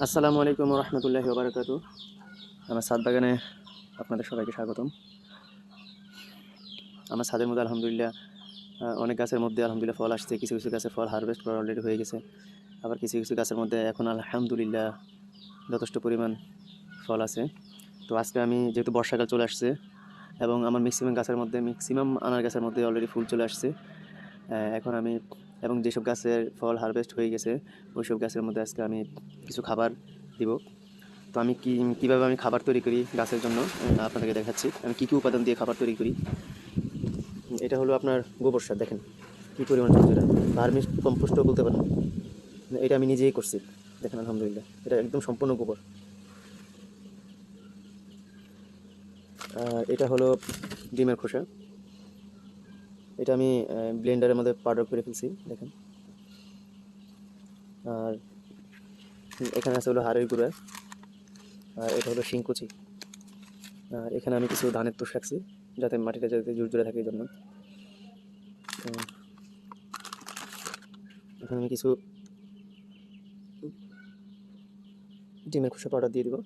আসসালামু আলাইকুম রহমতুল্লাহি ওবরাকাত আমার ছাদ বাগানে আপনাদের সবাইকে স্বাগতম। আমার ছাদের মধ্যে আলহামদুলিল্লাহ অনেক গাছের মধ্যে আলহামদুলিল্লাহ ফল আসছে, কিছু কিছু গাছের ফল হারভেস্ট করা অলরেডি হয়ে গেছে। আবার কিছু কিছু গাছের মধ্যে এখন আলহামদুলিল্লাহ যথেষ্ট পরিমাণ ফল আছে। তো আজকে আমি যেহেতু বর্ষাকাল চলে আসছে এবং আমার ম্যাক্সিমাম গাছের মধ্যে ম্যাক্সিমাম আনার গাছের মধ্যে অলরেডি ফুল চলে আসছে। এখন আমি এবং যেসব গাছের ফল হারভেস্ট হয়ে গেছে ওই সব গাছের মধ্যে আজকে আমি কিছু খাবার দিব। তো আমি কি, কীভাবে আমি খাবার তৈরি করি গাছের জন্য আপনাদেরকে দেখাচ্ছি। আমি কী কী উপাদান দিয়ে খাবার তৈরি করি? এটা হলো আপনার গোবর সার, দেখেন কী পরিমাণ ঝরঝরা ভার্মিস কম্পোস্টও বলতে পারেন। এটা আমি নিজেই করছি, দেখেন আলহামদুলিল্লাহ। এটা একদম সম্পূর্ণ গোবর। আর এটা হলো ডিমের খোসা। এটা আমি ব্লেন্ডারের মধ্যে পাউডার করে ফেলছি, দেখেন। আর এখানে আছে হলো হাড়ের গুঁড়া, আর এটা হলো শিংকুচি। আর এখানে আমি কিছু ধানের তুষ রাখছি, যাতে মাটিটা যাতে জুড়ে থাকে এই জন্য এখানে আমি কিছু ডিমের খোসা পাউডার দিয়ে দিব।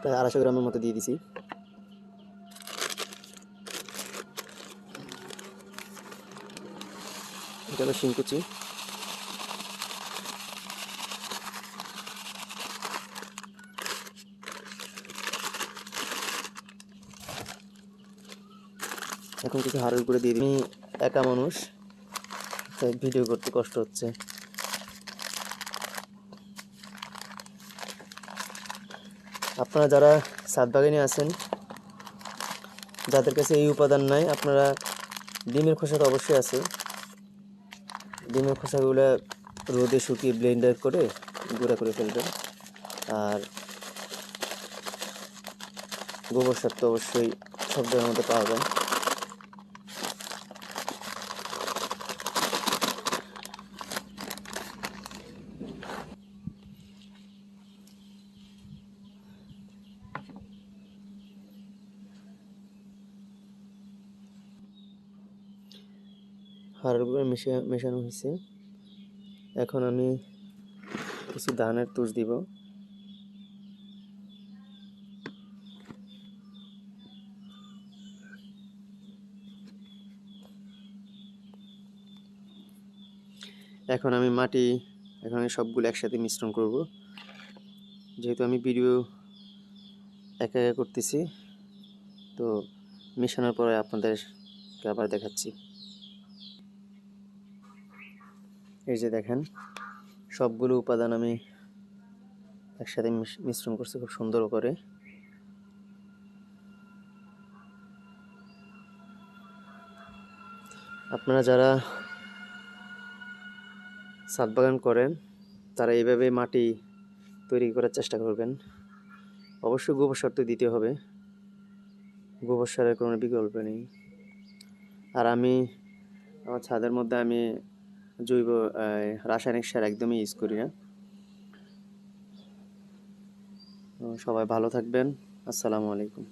প্রায় আড়াইশো গ্রামের মতো দিয়ে দিছি। এটা হলো শিংকুচি। এখন কিছু হাড়ের করে দিয়ে দিই। একা মানুষ, তাই ভিডিও করতে কষ্ট হচ্ছে। আপনারা যারা সাত বাগানে আছেন, যাদের কাছে এই উপাদান নাই, আপনারা ডিমের খোসা তো অবশ্যই আছে। ডিমের খোসাগুলো রোদে শুকিয়ে ব্লেন্ডার করে গুঁড়া করে ফেলবেন। আর গোবর সার তো অবশ্যই সব জায়গার মধ্যে পাওয়া যায়। হাড়ের গুঁড়ো মিশে মেশানো হয়েছে। এখন আমি কিছু ধানের তুষ দিব। এখন আমি মাটি, এখন আমি সবগুলো একসাথে মিশ্রণ করব। যেহেতু আমি ভিডিও একা একা করতেছি, তো মেশানোর পরে আপনাদেরকে আবার দেখাচ্ছি। এই যে দেখেন, সবগুলো উপাদান আমি একসাথে মিশ- মিশ্রণ করছি খুব সুন্দর করে। আপনারা যারা ছাদ বাগান করেন, তারা এইভাবে মাটি তৈরি করার চেষ্টা করবেন। অবশ্যই গোবর সার তো দিতে হবে। গোবর সারের কোনো বিকল্প নেই। আর আমি, আমার ছাদের মধ্যে আমি জৈব রাসায়নিক সার একদমই ইউজ করি না। সবাই ভালো থাকবেন। আসসালামু আলাইকুম।